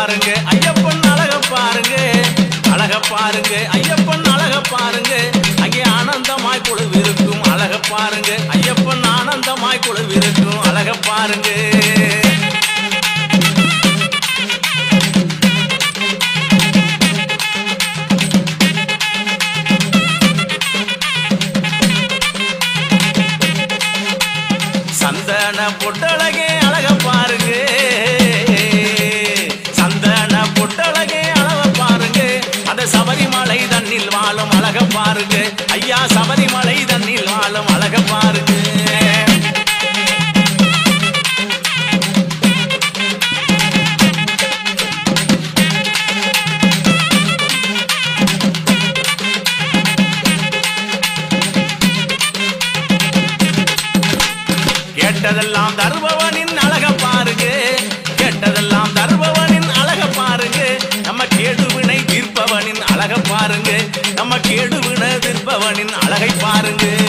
பாருங்க ஐயப்பன் அழக பாருங்க. அழக பாருங்க ஐயப்பன் அழக பாருங்க. அங்கே ஆனந்தமாய் குழுவிருக்கும் அழக பாருங்க. ஐயப்பன் ஆனந்தமாய் குழுவிருக்கும் அழக பாருங்க. தண்ணில் வாழும் அழக பாருங்க. ஐயா சபரிமலை தண்ணில் வாழும் அழக பாருங்க. கேட்டதெல்லாம் தருபவனின் அழக பாருங்க. கேட்டதெல்லாம் தருபவனின் அழக பாருங்க. நம்ம கேடு பாருங்க.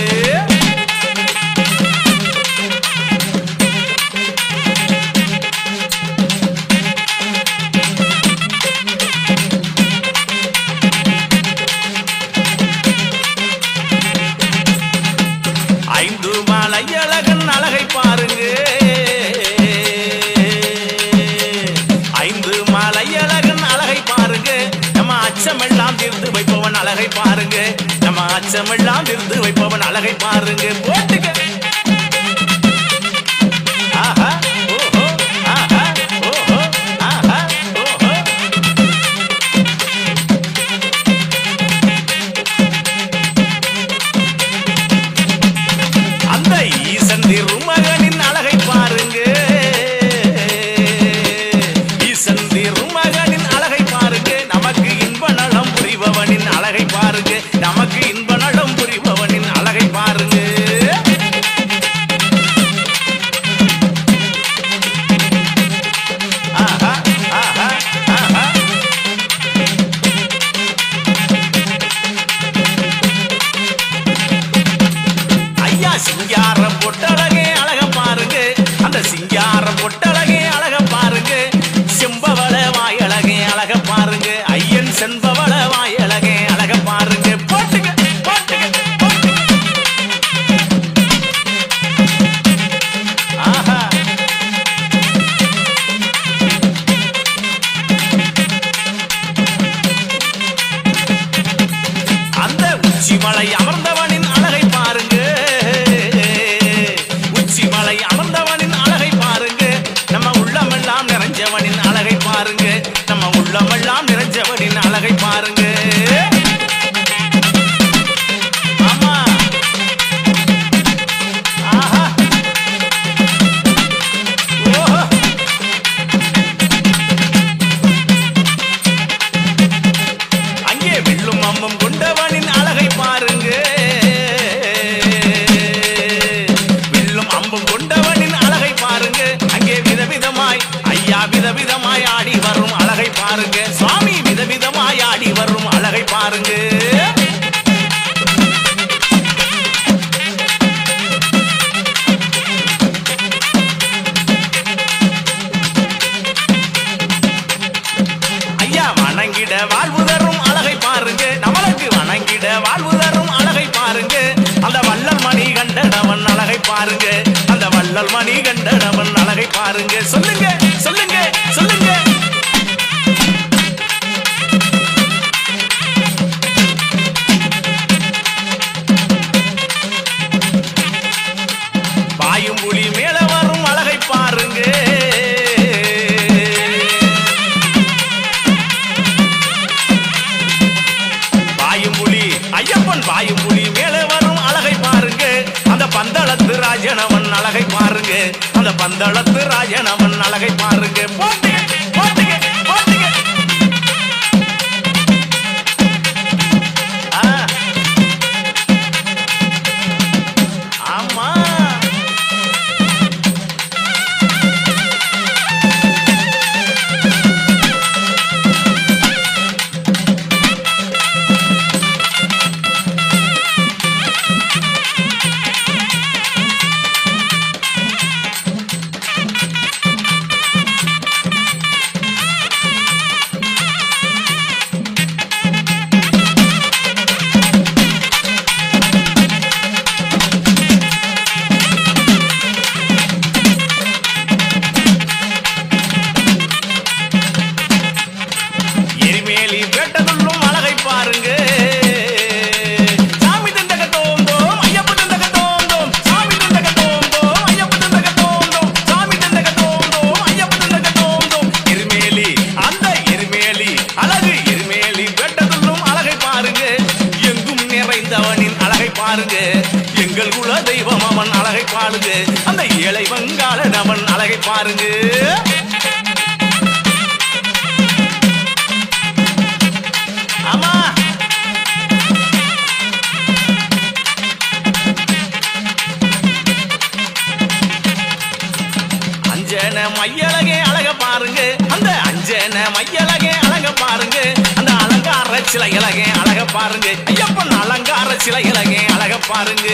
நம்ம இருந்து வைப்பவன் அழகை பாருங்க அந்த உச்சிமலை பாருங்க. சுவாமி விதவிதமாய் ஆடி வரும் அழகை பாருங்க. ஐயா வணங்கிட வாழ்வு தரும் அழகை பாருங்க. நம்மளுக்கு வணங்கிட வாழ்வு தரும் அழகை பாருங்க. அந்த வல்லல் மணி கண்டனவன் அழகை பாருங்க. அந்த வல்லல் மணி கண்டனவன் அழகை பாருங்க. சொல்லுங்க சொல்லுங்க சொல்லுங்க. பாருங்க பாயும் ஐயப்பன் பாயும் மேலே வரும் அழகை பாருங்க. அந்த பந்தளத்து ராஜனவன் அழகை பாருங்க. அந்த பந்தளத்து ராஜனவன் அழகை பாருங்க. போட்டுங்க அழகு எருமேலி வெட்டதுள்ளும் அழகை பாருங்க. எங்கும் நிறைந்தவனின் அழகை பாருங்க. எங்கள் குல தெய்வம் அவன் அழகை பாருங்க அந்த ஏழை வங்காளன் அவன் அழகை பாருங்க. மையழகே அழக பாருங்க. அலங்கார சிலையழகே அழக பாருங்க. ஐயப்பன் அலங்கார சிலைகளகே அழக பாருங்க.